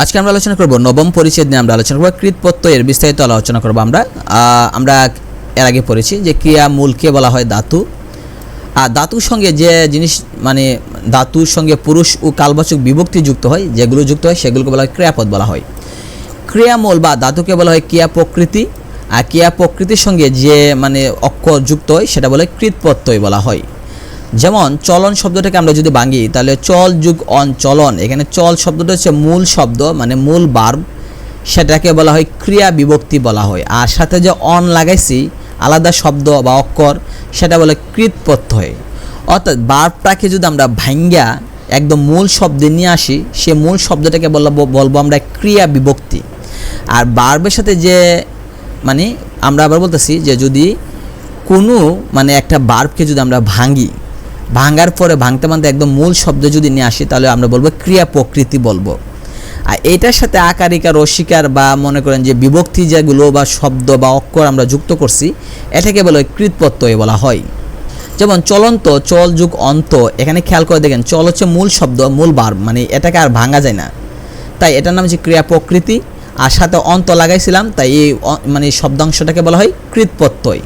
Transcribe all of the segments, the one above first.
আজকে আমরা আলোচনা করব নবম পরিচ্ছেদ নিয়ে আমরা আলোচনা করব কৃত প্রত্যয়ের বিস্তারিত আলোচনা করব আমরা। আমরা এর আগে পড়েছি যে ক্রিয়া মূলকে বলা হয় ধাতু। আর ধাতুর সঙ্গে যে জিনিস মানে ধাতুর সঙ্গে পুরুষ ও কালবাচক বিভক্তি যুক্ত হয়, যেগুলো যুক্ত হয়, সেগুলোকে বলা হয় ক্রিয়াপদ বলা হয়। ক্রিয়ামূল বা ধাতুকে বলা হয় ক্রিয়া প্রকৃতি। আর ক্রিয়া প্রকৃতির সঙ্গে যে মানে অক্ষর যুক্ত হয়, সেটা বলে কৃত প্রত্যয় বলা হয়। যেমন চলন শব্দটাকে আমরা যদি ভাঙি, তাহলে চল যুগ অন চলন। এখানে চল শব্দটা হচ্ছে মূল শব্দ মানে মূল বার্ব সেটাকে বলা হয় ক্রিয়া বিভক্তি বলা হয়। আর সাথে যে অন লাগাইছি, আলাদা শব্দ বা অক্ষর, সেটা বলে কৃত প্রত্যয় অর্থাৎ বার্বটাকে যদি আমরা ভাঙ্গা, একদম মূল শব্দে নিয়ে আসি, সে মূল শব্দটাকে বলব বলব আমরা ক্রিয়া বিভক্তি। আর বার্বের সাথে যে মানে আমরা আবার বলতেছি যে যদি কোনো মানে একটা বার্বকে যদি আমরা ভাঙি ভাঙার পরে ভাঙতে ভাঙতে একদম মূল শব্দ যদি নিয়ে আসি, তাহলে আমরা বলব ক্রিয়া প্রকৃতি বলব। আর এটার সাথে আকারিকা, রসিকার বা মনে করেন যে বিভক্তি যেগুলো বা শব্দ বা অক্ষর আমরা যুক্ত করছি, এটাকে বলে কৃতপ্রত্যয় বলা হয়। যেমন চলন্ত, চল যুগ অন্ত, এখানে খেয়াল করে দেখেন, চল হচ্ছে মূল শব্দ, মূল বার মানে এটাকে আর ভাঙা যায় না। তাই এটার নাম হচ্ছে ক্রিয়া প্রকৃতি, আর সাথে অন্ত লাগাইছিলাম, তাই এই মানে শব্দাংশটাকে বলা হয় কৃতপ্রত্যয়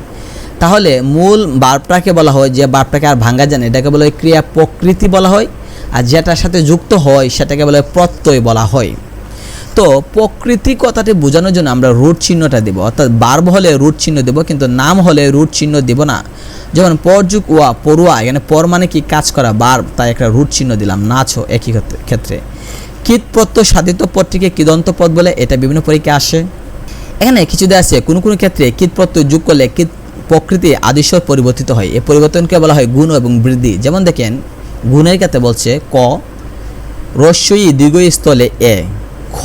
তাহলে মূল বার্বটাকে বলা হয়, যে বার্বটাকে আর ভাঙা যায় না, এটাকে বলা হয় ক্রিয়া প্রকৃতি বলা হয়, আর যেটার সাথে যুক্ত হয় সেটাকে বলা হয় প্রত্যয় বলা হয়। তো প্রকৃতি কথাটি বোঝানোর জন্য আমরা রুট চিহ্নটা দেব, অর্থাৎ বার্ব হলে রুট চিহ্ন দেব, কিন্তু নাম হলে রুট চিহ্ন দেব না। যেমন পরযুগ ওয়া পড়ুয়া এখানে পর মানে কি? কাজ করা, বার্ব, তাই একটা রুট চিহ্ন দিলাম নাচও একই ক্ষেত্রে- প্রত্যয় সাধিত পদটিকে কিদন্ত পদ বলে, এটা বিভিন্ন পরীক্ষা আসে। এখানে কিছু দেওয়া আছে, কোনো কোনো ক্ষেত্রে কীট প্রত্যয় যোগ করলে কীট প্রকৃতি আদিস্বর পরিবর্তিত হয়। এই পরিবর্তনকে বলা হয় গুণ এবং বৃদ্ধি। যেমন দেখেন, গুণের ক্ষেত্রে বলছে ক, রস্যই দীর্ঘ স্থলে এ, খ,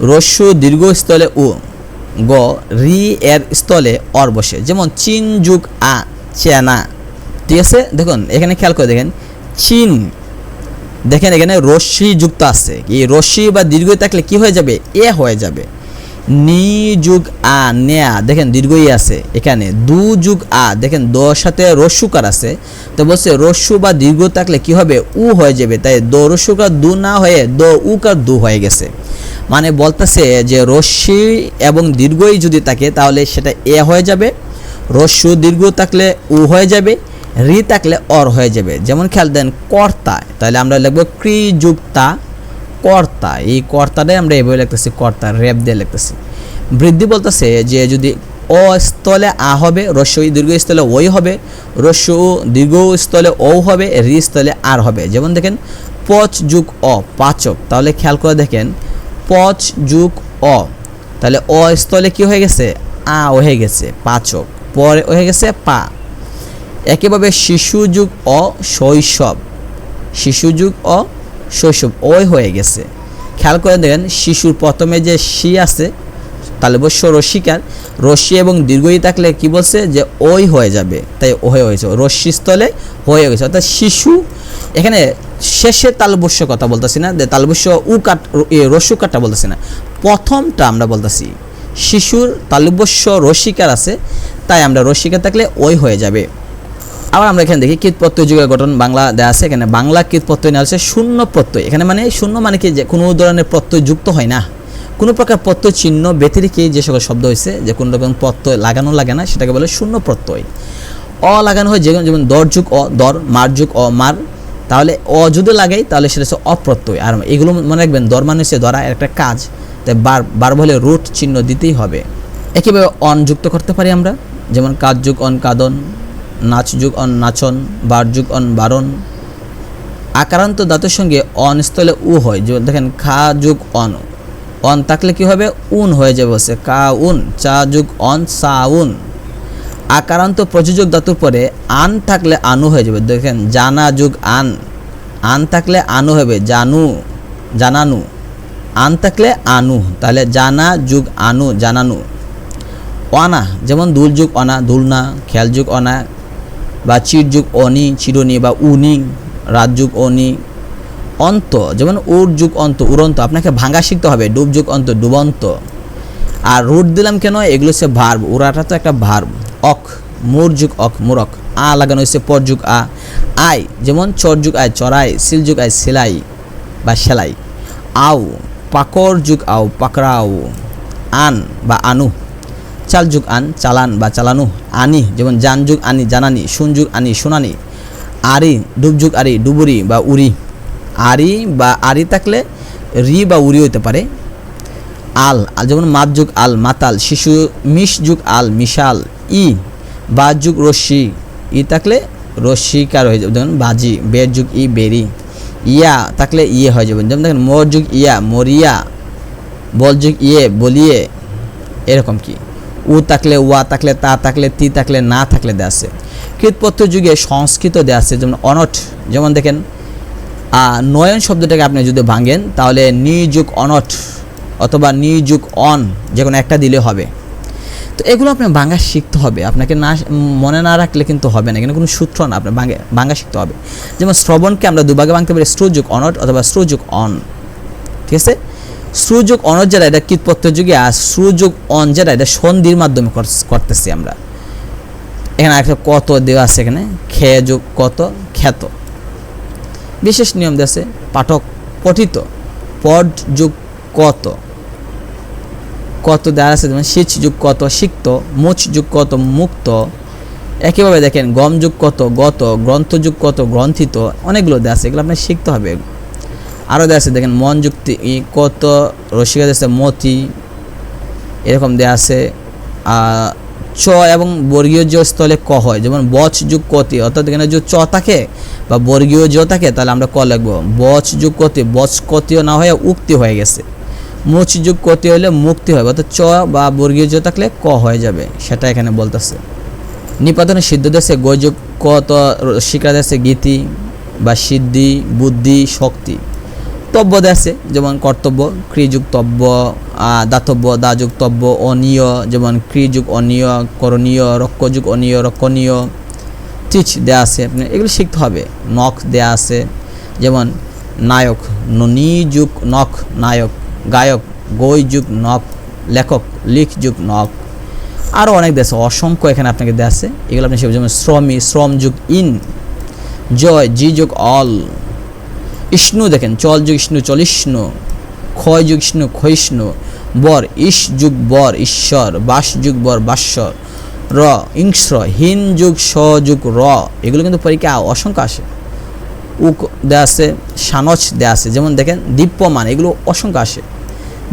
রস্য দীর্ঘ স্থলে উ, গ, রি এর স্থলে অর বসে। যেমন, চীন যুগ আ, চেনা। ঠিক আছে? দেখুন, এখানে খেয়াল করে দেখেন, চীন, দেখেন এখানে রশ্মি যুক্ত আছে। এই রশ্মি বা দীর্ঘ থাকলে কি হয়ে যাবে? এ হয়ে যাবে। নি যুগ আ নেয়া। দেখেন দীর্ঘই আছে এখানে। দু যুগ আ। দেখেন দ সাথে রস্যুকার আছে। তো বলছে রস্যু বা দীর্ঘ থাকলে কি হবে? উ হয়ে যাবে। তাই দ রস্যুকার দু না হয়ে দ উকার দু হয়ে গেছে। মানে বলতেছে যে রশ্মি এবং দীর্ঘই যদি থাকে তাহলে সেটা এ হয়ে যাবে। রস্যু দীর্ঘ থাকলে উ হয়ে যাবে। রি থাকলে অর হয়ে যাবে। যেমন খেয়াল দেন কর্তা। তাহলে আমরা লিখব ক্রিযুক্তা কর্তা, এই কর্তাটাই আমরা এভাবে লিখতেছি কর্তা রেপ দিয়ে লিখতেছি। বৃদ্ধি বলতেছে যে যদি অ স্থলে আ হবে, রস্য দীর্ঘ স্থলে ওই হবে, রস্য দীর্ঘ স্থলে ও হবে রি স্থলে আর হবে। যেমন দেখেন, পচ যুগ অ, পাচক। তাহলে খেয়াল করে দেখেন, পচ যুগ অ, তাহলে অ স্থলে কি হয়ে গেছে? আ হয়ে গেছে, পাচক। পরে হয়ে গেছে, পা। একইভাবে শিশু যুগ অ, শৈশব। শিশু যুগ অ শৈশব ওই হয়ে গেছে। খেয়াল করে দেখেন, শিশুর প্রথমে যে শি আছে তাহলে অবশ্য রশ্মিকার রশ্মি এবং দীর্ঘই থাকলে কি বলছে যে ওই হয়ে যাবে। তাই হয়ে হয়েছে রশ্মি স্থলে হয়ে গেছে। অর্থাৎ শিশু, এখানে শেষের তালবস্য কথা বলতেছি না, যে তালবস্য উ কাট রস্যু কাটটা বলতেছি না। প্রথমটা আমরা বলতেছি, শিশুর তালবস্য রসিকার আছে, তাই আমরা রসিকার থাকলে ওই হয়ে যাবে। আবার আমরা এখানে দেখি প্রত্যয় যুগের গঠন বাংলা দেওয়া আছে, এখানে বাংলা প্রত্যয় নেওয়া আছে শূন্য প্রত্যয়। এখানে মানে শূন্য মানে কি? যে কোনো ধরনের প্রত্যয় যুক্ত হয় না। কোনো প্রকার প্রত্যয় চিহ্ন ব্যতিরিকে যে সকল শব্দ হয়েছে, যে কোনো রকম প্রত্যয় লাগানো লাগে না, সেটাকে বলে শূন্য প্রত্যয়। অ লাগানো হয় যেমন যেমন দর যুগ, অ দর, মার যুগ, অ মার। তাহলে অ যদি লাগাই, তাহলে সেটা হচ্ছে অপ্রত্যয়। আর এগুলো মনে রাখবেন, দর মানে হচ্ছে ধরা একটা কাজ। তাই বার বার বলে রুট চিহ্ন দিতেই হবে। একইভাবে অন যুক্ত করতে পারি আমরা, যেমন কাজ যুগ, অন কাদন। নাচ যুগ অন নাচন বার যুগ অন বারণ। আকারান্ত দাঁতের সঙ্গে অন স্থলে উ হয়। যে দেখেন, খা যুগ অন। অন থাকলে কি হবে? উন হয়ে যাবে হচ্ছে কা উন, চা যুগ অন, সা উন। আকারান্ত প্রযোজক ধাতুর পরে আন থাকলে আনু হয়ে যাবে। দেখেন, জানা যুগ আন। আন থাকলে আনু হবে, জানু, জানানু। আন থাকলে আনু, তাহলে জানা যুগ আনু, জানানু। অনা, যেমন দুল যুগ অনা, দুলনা খেয়াল যুগ অনা বা চির যুগ অনি, চিরনি বা উনি রাত যুগ অনি, অন্ত, যেমন উর যুগ অন্ত উড়ন্ত আপনাকে ভাঙা শিখতে হবে ডুব যুগ অন্ত, ডুবন্ত। আর রুট দিলাম কেন? এগুলো হচ্ছে ভার্ব উড়াটা তো একটা ভার্ব অক মোর যুগ অক, মোরক, আ লাগানো হচ্ছে পর যুগ আ, আই, যেমন চর যুগ আয়, চড়াই সিল যুগ আয়, সেলাই বা সেলাই। আউ পাকর যুগ আও পাকড়াও, আন বা আনু। চাল যুগ আন চালান বা চালানু আনি, যেমন জান যুগ আনি, জানানি শুন যুগ আনি, শুনানি, আরি ডুব যুগ আরি, ডুবুরি বা উরি। আরি বা আরি থাকলে রি বা উরি হতে পারে। আল আল যেমন মাত যুগ আল, মাতাল, শিশু মিশ যুগ আল, মিশাল, ই বা যুগ রশ্মি, ই থাকলে রশ্মিকার হয়ে যাবে, যেমন বাজি বের যুগ ই, বেরি। ইয়া থাকলে ইয়ে হয়ে যাবে, যেমন দেখেন মোর যুগ ইয়া, মরিয়া বল যুগ ইয়ে বলিয়ে, এরকম কি? উ থাকলে ওয়া থাকলে তা থাকলে তি থাকলে না থাকলে দেওয়া আছে। কৃতপত্র যুগে সংস্কৃত দেওয়া আছে, যেমন অনট, যেমন দেখেন নয়ন শব্দটাকে আপনি যদি ভাঙেন, তাহলে নিযুগ অনট অথবা নিযুগ অন যে কোনো একটা দিলে হবে। তো এগুলো আপনি বাংলা শিখতে হবে। আপনাকে না মনে না রাখলে কিন্তু হবে না। কিন্তু কোনো সূত্র না, আপনার বাংলা বাংলা শিখতে হবে। যেমন শ্রবণকে আমরা দুভাগে ভাঙতে পারি শ্রুযুগ অনট অথবা শ্রুযুগ অন। ঠিক আছে? অনট যেটা এটা কীটপত্র যুগে আর শ্রুযুগ অন যেটা এটা সন্ধির মাধ্যমে করতেছি আমরা। এখানে একটা কত দেওয়া আছে এখানে? খেয়ে যোগ কত? খ্যাত। বিশেষ নিয়ম আছে, পাঠক পঠিত পড যুগ কত? কত দেওয়া আছে? যেমন সিচ যুগ কত? সিক্ত মুচ যুগ কত? মুক্ত। একইভাবে দেখেন গম যুগ কত? গত। গ্রন্থ যুগ কত? গ্রন্থিত। অনেকগুলো দেওয়া আছে, এগুলো আপনার শিখতে হবে। আরও দেওয়া আছে, দেখেন, মন যুক্তি কত রসিকা আছে মতি, এরকম দেওয়া আছে। চ এবং বর্গীয় জ স্থলে ক হয়, যেমন বচ যুগ কতি, অর্থাৎ এখানে যদি চ থাকে বা বর্গীয় জ থাকে, তাহলে আমরা ক লিখব? বচ যুগ কতি, বচ কতিও না হয়ে উক্তি হয়ে গেছে। মুচ যুগ কতি হলে মুক্তি হয় অর্থাৎ চ বা বর্গীয় জ থাকলে ক হয়ে যাবে, সেটা এখানে বলতেছে। নিপাতনে সিদ্ধ দেশে গযুগ কত শিকার দেশে গীতি বা সিদ্ধি, বুদ্ধি, শক্তি। তব্য দেশে যেমন কর্তব্য ক্রিযুগ তব্য আহ, দাতব্য দাযুগ তব্য অনীয় যেমন ক্রিযুগ অনীয় করণীয় রক্ষযুগ অনীয় রক্ষণীয় টিচ দেয়া আছে আপনি এগুলো শিখতে হবে। নখ দেয়া আছে যেমন নায়ক যুগ নখ নায়ক গায়ক গই যুগ নখ লেখক লিখ যুগ নখ। আরও অনেক দেশে অসংখ্য এখানে আপনাকে দেওয়া আছে। এগুলো আপনি শিখবেন যেমন শ্রমী শ্রম যুগ ইন জয় জি যুগ অল। ইষ্ণু দেখেন, চল যুগ ইষ্ণু চলিষ্ণু ক্ষয় যুগ ইষ্ণু ক্ষয়িষ্ণু বর ইস যুগ বর, ঈশ্বর, বাস যুগ বর বাস্বর র ইংস হিন যুগ, স যুগ, র, এগুলো কিন্তু পরীক্ষা অসংখ্য আসে। উক দেয়া আছে, সানচ দেয়া আছে, যেমন দেখেন, দীপ্যমান, এগুলো অসংখ্য আসে।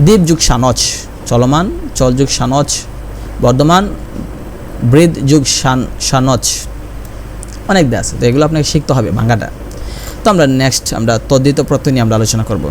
দ্বীপ যুগ সানচ, চলমান, চল যুগ সানচ, বর্ধমান, বৃদ যুগ সান, সানচ, অনেক দেয়া আছে, তো এগুলো আপনাকে শিখতে হবে বাংলাটা তো আমরা নেক্সট আমরা তদ্বিত প্রত্যয় নিয়ে আমরা আলোচনা করব।